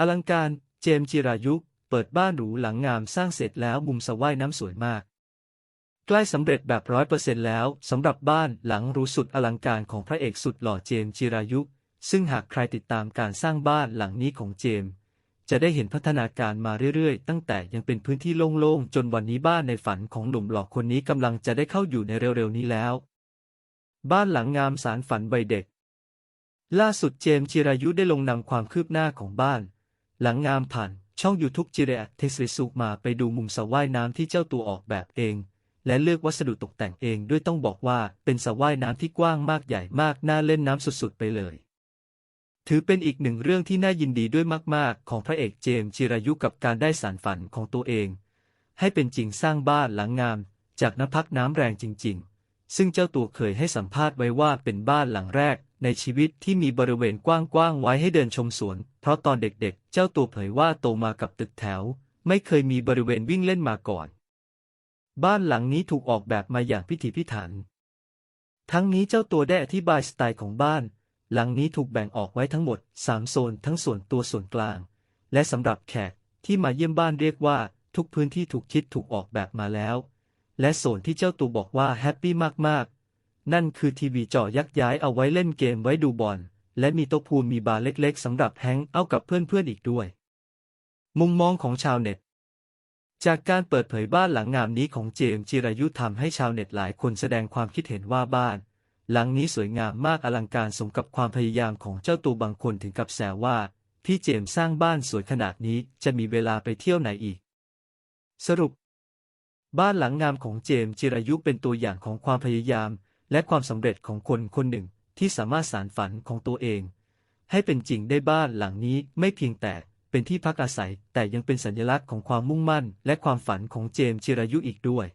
อลังการเจมส์จิรายุ เปิดบ้านหรูหลังงามสร้างเสร็จแล้วมุมสะว่ายน้ำสวยมาก ใกล้สำเร็จแบบร้อยเปอร์เซ็นต์แล้วสำหรับบ้านหลังหรูสุดอลังการของพระเอกสุดหล่อเจมส์จิรายุ ซึ่งหากใครติดตามการสร้างบ้านหลังนี้ของเจมส์จะได้เห็นพัฒนาการมาเรื่อยๆ ตั้งแต่ยังเป็นพื้นที่โล่งๆ จนวันนี้บ้านในฝันของหนุ่มหล่อคนนี้กำลังจะได้เข้าอยู่ในเร็วๆนี้แล้ว บ้านหลังงามสารฝันใบเด็กล่าสุดเจมส์จิรายุได้ลงนำความคืบหน้าของบ้าน หลังงามผ่านช่องยูทูบจิเรอเทสริสุมาไปดูมุมสระว่ายน้ำที่เจ้าตัวออกแบบเอง และเลือกวัสดุตกแต่งเองด้วยต้องบอกว่าเป็นสระว่ายน้ำที่กว้างมากใหญ่มากน่าเล่นน้ำสุดๆ ไปเลย ถือเป็นอีกหนึ่งเรื่องที่น่ายินดีด้วยมากๆ ของพระเอกเจมส์จิรายุกับการได้สารฝันของตัวเอง ให้เป็นจริงสร้างบ้านหลังงาม จากน้ำพักน้ำแรงจริง ๆ ซึ่งเจ้าตัวเคยให้สัมภาษณ์ไว้ว่าเป็นบ้านหลังแรก ในชีวิตที่มีบริเวณกว้างๆไว้ให้เดินชมสวน เพราะตอนเด็กๆ เจ้าตัวเผยว่าโตมากับตึกแถว ไม่เคยมีบริเวณวิ่งเล่นมาก่อน บ้านหลังนี้ถูกออกแบบมาอย่างพิถีพิถัน ทั้งนี้เจ้าตัวได้อธิบายสไตล์ของบ้าน หลังนี้ถูกแบ่งออกไว้ทั้งหมด 3 โซน ทั้งส่วนตัวส่วนกลาง และสำหรับแขกที่มาเยี่ยมบ้านเรียกว่า ทุกพื้นที่ถูกคิดถูกออกแบบมาแล้ว และโซนที่เจ้าตัวบอกว่าแฮปปี้มากๆ นั่นคือทีวีจอยักษ์ย้ายเอาไว้เล่นเกมไว้ดูบอล และมีโต๊ะพูลมีบาร์เล็กๆสำหรับแฮงเอาท์กับเพื่อนๆอีกด้วย มุมมองของชาวเน็ต จากการเปิดเผยบ้านหลังงามนี้ของเจมส์จิรายุทำให้ชาวเน็ตหลายคนแสดงความคิดเห็นว่าบ้าน หลังนี้สวยงามมากอลังการสมกับความพยายามของเจ้าตัวบางคนถึงกับแซวว่าพี่เจมส์สร้างบ้านสวยขนาดนี้จะมีเวลาไปเที่ยวไหนอีก สรุป บ้านหลังงามของเจมส์จิรายุเป็นตัวอย่างของความพยายาม และความสำเร็จของคนคนหนึ่งที่สามารถสารฝันของตัวเอง ให้เป็นจริงได้บ้านหลังนี้ไม่เพียงแต่เป็นที่พักอาศัย แต่ยังเป็นสัญลักษณ์ของความมุ่งมั่น และความฝันของเจมส์จิรายุอีกด้วย